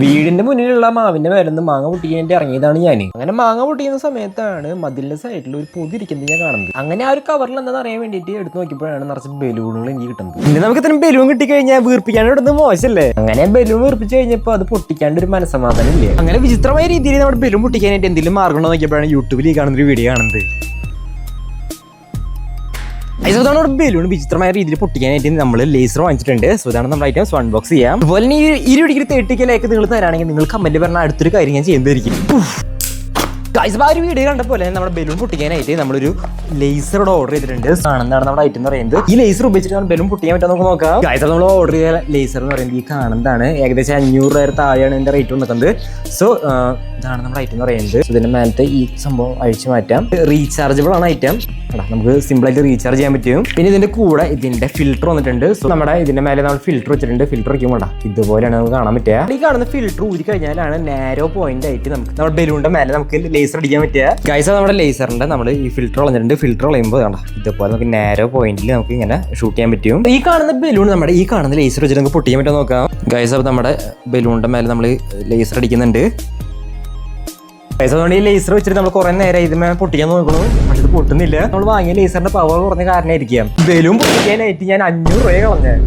വീടിന്റെ മുന്നിലുള്ള മാവിന്റെ മേലെന്ന് മാങ്ങ പൊട്ടിക്കാൻ ഇറങ്ങിയതാണ് ഞാൻ അങ്ങനെ മാങ്ങ പൊട്ടിക്കുന്ന സമയത്താണ് മതിലിന്റെ സൈഡിൽ ഒരു പൊതി ഇരിക്കുന്നത് ഞാൻ കാണുന്നത്. അങ്ങനെ ആ ഒരു കവറിൽ എന്താണെന്ന് അറിയാൻ വേണ്ടിയിട്ട് എടുത്ത് നോക്കിയപ്പോഴാണ് നിറച്ച് ബലൂണുകൾ എനിക്ക് കിട്ടുന്നത്. പിന്നെ നമുക്ക് ഇത്രയും ബലൂൺ കിട്ടിക്കഴിഞ്ഞാൽ ഇവിടെ ഇടുന്നത് മോശമല്ലേ? അങ്ങനെ ബലൂൺ വീർപ്പിച്ച് കഴിഞ്ഞപ്പോൾ അത് പൊട്ടിക്കാണ്ട് ഒരു മനസ്സമാധാനം ഇല്ലേ? അങ്ങനെ വിചിത്രമായ രീതിയിൽ നമ്മുടെ ബലൂൺ പൊട്ടിക്കാനായിട്ട് എന്തെങ്കിലും മാർഗം നോക്കിയപ്പോഴാണ് യൂട്യൂബിൽ ഈ കാണുന്ന ഒരു വീഡിയോ കാണുന്നത്. ഐസ് ഇതാണ് ബലൂൺ വിചിത്രമായ രീതിയിൽ പൊട്ടിക്കാനായിട്ട് നമ്മൾ ലേസർ വാങ്ങിച്ചിട്ടുണ്ട്. സോ ഇതാണ് നമ്മുടെ ഐറ്റംസ് അൺബോക്സ് ചെയ്യാം. അതുപോലെ ഈ ഡിഗ്രി തേട്ടിക്ക് ലൈക്ക് നിങ്ങൾ തരാണെങ്കിൽ നിങ്ങൾ കമന്റ് പറഞ്ഞ അടുത്തൊരു കാര്യം ഞാൻ ചെയ്യുന്നതായിരിക്കും. ഗൈസ് ആ ഒരു വീഡിയോ കണ്ടപ്പോൾ നമ്മുടെ ബലൂൺ പൊട്ടിക്കാനായിട്ട് നമ്മളൊരു ലേസറോട് ഓർഡർ ചെയ്തിട്ടുണ്ട്. കാണുന്നതാണ് നമ്മുടെ ഐറ്റം എന്ന് പറയുന്നത് ഈ ലേസർ ഉപയോഗിച്ചിട്ട് ബലൂൺ പൊട്ടിക്കാൻ പറ്റുമോ നമുക്ക് നോക്കാം. ഗൈസ് നമ്മൾ ഓർഡർ ചെയ്ത ലേസർ എന്ന് പറയുന്നത് ഈ കാണുന്നതാണ് ഏകദേശം അഞ്ഞൂറ് രൂപ താഴെയാണ് ഇതിന്റെ റേറ്റ് വന്നിട്ടുണ്ട്. സോ ഇതാണ് നമ്മുടെ ഐറ്റം എന്ന് പറയുന്നത്. ഇതിന്റെ മേലത്തെ ഈ സംഭവം അഴിച്ചു മാറ്റാം. റീചാർജബിൾ ആണ് ഐറ്റം നമുക്ക് സിമ്പിൾ ആയിട്ട് റീചാർജ് ചെയ്യാൻ പറ്റും. പിന്നെ ഇതിന്റെ കൂടെ ഇതിന്റെ ഫിൽറ്റർ വന്നിട്ടുണ്ട്. സോ നമ്മുടെ ഇതിന്റെ മേലെ നമ്മൾ ഫിൽറ്റർ വെച്ചിട്ടുണ്ട്. ഫിൽറ്റർ വയ്ക്കുമ്പോൾ ഇതുപോലെയാണ് നമുക്ക് കാണാൻ പറ്റുക. ഈ കാണുന്ന ഫിൽറ്റർ ഊരി കഴിഞ്ഞാലാണ് നാരോ പോയിന്റ് ആയിട്ട് നമുക്ക് നമ്മുടെ ബലൂണിന്റെ മേലെ നമുക്ക് ലേസർ അടിക്കാൻ പറ്റുക ഗൈസ് നമ്മുടെ ലേസറിന്റെ നമ്മൾ ഈ ഫിൽറ്റർ കളഞ്ഞിട്ടുണ്ട് ഫിൽറ്റർ കളയുമ്പോൾ വേണ്ട ഇതുപോലെ നമുക്ക് നാരോ പോയിന്റിൽ നമുക്ക് ഇങ്ങനെ ഷൂട്ട് ചെയ്യാൻ പറ്റും. ഈ കാണുന്ന ബലൂൺ നമ്മുടെ ഈ കാണുന്ന ലേസർ വെച്ചിട്ട് നമുക്ക് പൊട്ടിക്കാൻ പറ്റുമോ നോക്കാം. ഗൈസ് അപ്പോൾ നമ്മുടെ ബലൂണിന്റെ മേലെ നമ്മൾ ലേസർ അടിക്കുന്നുണ്ട്. പൈസ കൊണ്ട് ഈ ലേസർ വെച്ചിട്ട് നമ്മൾ കുറെ നേരം ഇതിമേ പൊട്ടിക്കാൻ നോക്കണു. പക്ഷെ ഇത് പൊട്ടുന്നില്ല. നമ്മൾ വാങ്ങിയ ലേസറിന്റെ പവർ കുറഞ്ഞ കാരണമായിരിക്കാം. ബലൂൺ പൊട്ടിക്കാനായിട്ട് ഞാൻ അഞ്ഞൂറ് രൂപ കളഞ്ഞത്.